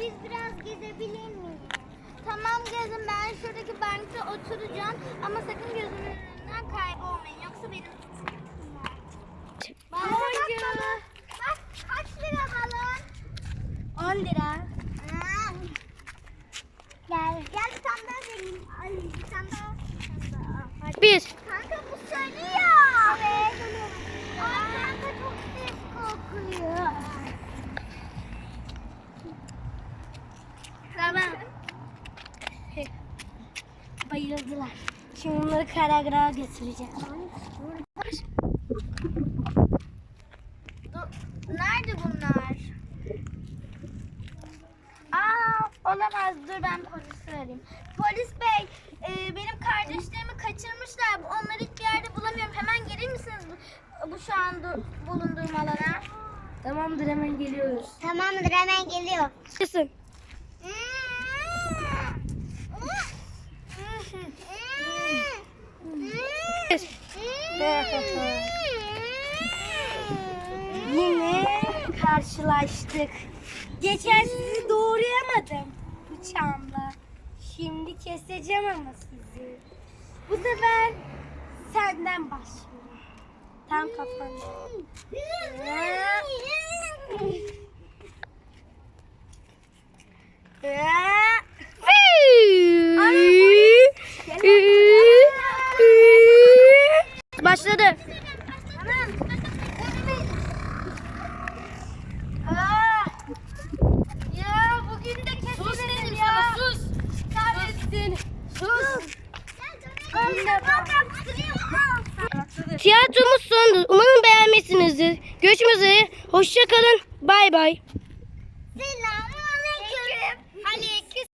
Biz biraz gezebilir miyiz? Tamam gezin ben şuradaki bankta oturacağım ama sakın gözümün önünden kaybolmayın yoksa benim sıkıntım var. Baloncu. Bak kaç lira balon? 10 lira. Gel. Gel bir tane daha vereyim. Ay bir tane daha. Bir. Kanka bu sönüyor. Tamam. Bayıldılar. Şimdi bunları Karagra'ya götüreceğim. Nerede bunlar? Aa olamaz. Dur ben polisi arayayım. Polis bey, e, benim kardeşlerimi kaçırmışlar. Onları hiçbir yerde bulamıyorum. Hemen gelir misiniz bu, bu şu anda bulunduğum alana? Tamamdır hemen geliyoruz. Tamamdır hemen geliyor. Kesin. Yine karşılaştık. Geçen sizi doğrayamadım bıçağımla. Şimdi keseceğim ama sizi. Bu sefer senden başlıyorum. Tam kafanda. Tiyatromuz sondu. Umarım beğenmişsinizdir. Görüşmek üzere. Hoşça kalın. Bay bay. Selamünaleyküm. Aleyküm.